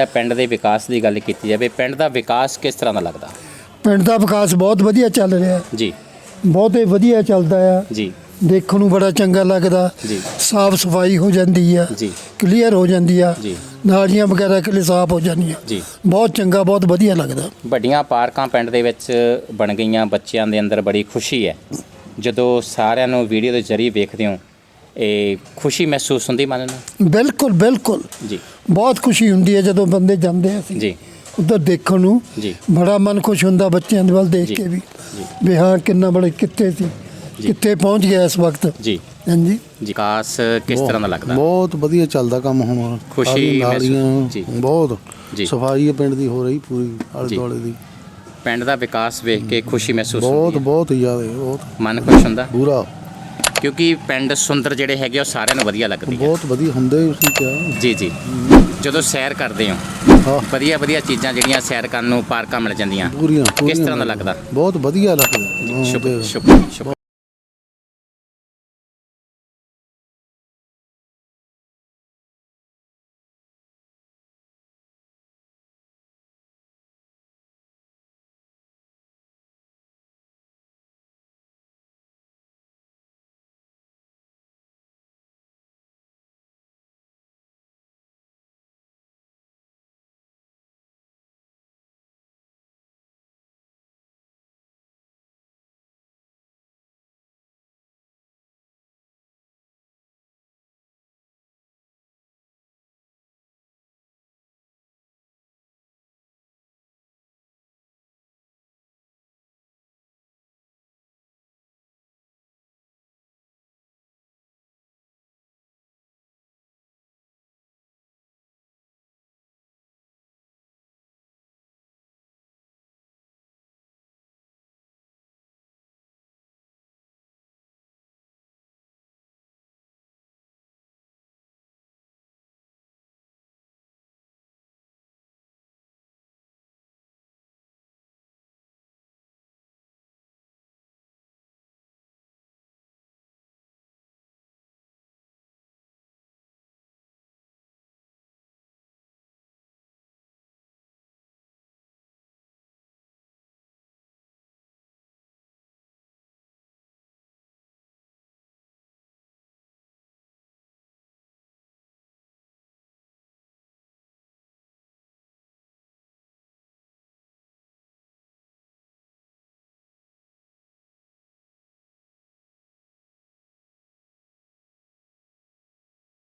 ਇਹ ਪਿੰਡ ਦੇ ਵਿਕਾਸ ਦੀ ਗੱਲ ਕੀਤੀ ਜਾਵੇ ਪਿੰਡ ਦਾ ਵਿਕਾਸ ਕਿਸ ਤਰ੍ਹਾਂ ਦਾ ਲੱਗਦਾ? ਪਿੰਡ ਦਾ ਵਿਕਾਸ ਬਹੁਤ ਵਧੀਆ ਚੱਲ ਰਿਹਾ ਜੀ। ਬਹੁਤ ਹੀ ਵਧੀਆ ਚੱਲਦਾ ਆ ਜੀ। ਦੇਖਣ ਨੂੰ ਬੜਾ ਚੰਗਾ ਲੱਗਦਾ। ਜੀ। ਸਾਫ਼ ਸਫ਼ਾਈ ਹੋ ਜਾਂਦੀ ਆ ਜੀ। ਕਲੀਅਰ ਹੋ ਜਾਂਦੀ ਆ ਜੀ। ਨਾਲੀਆਂ ਵਗੈਰਾ ਕਿਲੇ ਸਾਫ਼ ਹੋ ਜਾਂਦੀਆਂ। ਜੀ। ਬਹੁਤ ਚੰਗਾ ਬਹੁਤ ਵਧੀਆ ਲੱਗਦਾ। ਵੱਡੀਆਂ ਪਾਰਕਾਂ ਪਿੰਡ ਦੇ ਵਿੱਚ ਬਣ ਗਈਆਂ। ਬੱਚਿਆਂ ਦੇ ਅੰਦਰ ਬੜੀ ਖੁਸ਼ੀ ਹੈ। ਜਦੋਂ ਸਾਰਿਆਂ ਨੂੰ ਵੀਡੀਓ ਦੇ ਜ਼ਰੀਏ ਵੇਖਦੇ ਹੋ ਇਹ ਖੁਸ਼ੀ ਮਹਿਸੂਸ ਹੁੰਦੀ ਮਨ ਨੂੰ? ਬਿਲਕੁਲ ਬਿਲਕੁਲ। ਜੀ। ਬਹੁਤ ਖੁਸ਼ੀ ਹੁੰਦੀ ਹੈ ਜਦੋਂ ਬੰਦੇ ਜਾਂਦੇ ਆ ਅਸੀਂ। ਜੀ। ਉਧਰ ਦੇਖਣ ਨੂੰ ਜੀ। ਬੜਾ ਮਨ ਖੁਸ਼ ਹੁੰਦਾ ਬੱਚਿਆਂ ਦੇ ਵੱਲ ਦੇਖ ਕੇ ਵੀ। ਜੀ। ਵੀ ਹਾਂ ਕਿੰਨਾ ਬੜੇ ਕਿੱਥੇ ਸੀ। ਕਿੱਥੇ ਪਹੁੰਚ ਗਿਆ ਇਸ ਵਕਤ। ਜੀ। ਹਾਂਜੀ। ਜੀ ਵਿਕਾਸ ਕਿਸ ਤਰ੍ਹਾਂ ਦਾ ਲੱਗਦਾ? ਬਹੁਤ ਵਧੀਆ ਚੱਲਦਾ ਕੰਮ ਹੁਣ। ਖੁਸ਼ੀ ਜੀ। ਬਹੁਤ। ਜੀ। ਸਫ਼ਾਈ ਹੈ ਪਿੰਡ ਦੀ ਹੋ ਰਹੀ ਪੂਰੀ ਆਲੇ ਜੀ। ਦੁਆਲੇ ਦੀ। ਪਿੰਡ ਦਾ ਵਿਕਾਸ ਵੇਖ ਕੇ ਖੁਸ਼ੀ ਮਹਿਸੂਸ ਬਹੁਤ ਹੁੰਦੀ ਹੈ। ਬਹੁਤ ਜ਼ਿਆਦਾ ਬਹੁਤ। ਮਨ ਖੁਸ਼ ਹੁੰਦਾ? ਪੂਰਾ। ਕਿਉਂਕਿ ਪਿੰਡ ਸੁੰਦਰ ਜਿਹੜੇ ਹੈਗੇ ਉਹ ਸਾਰਿਆਂ ਨੂੰ ਵਧੀਆ ਲੱਗਦੀ ਹੈ ਬਹੁਤ ਵਧੀਆ ਹੁੰਦੇ ਉਸੇ ਕਿਹਾ। ਜੀ ਜੀ। ਜਦੋਂ ਸੈਰ ਕਰਦੇ ਹੋ ਹਾਂ। ਵਧੀਆ ਵਧੀਆ ਚੀਜ਼ਾਂ ਜਿਹੜੀਆਂ ਸੈਰ ਕਰਨ ਨੂੰ ਪਾਰਕਾਂ ਮਿਲ ਜਾਂਦੀਆਂ। ਪੂਰੀਆਂ ਕਿਸ ਤਰ੍ਹਾਂ ਦਾ ਲੱਗਦਾ? ਬਹੁਤ ਵਧੀਆ ਲੱਗਦਾ। ਹਾਂ, ਸ਼ੁਕਰ ਤੇ ਸ਼ੁਕਰ ਸ਼ੁਕਰ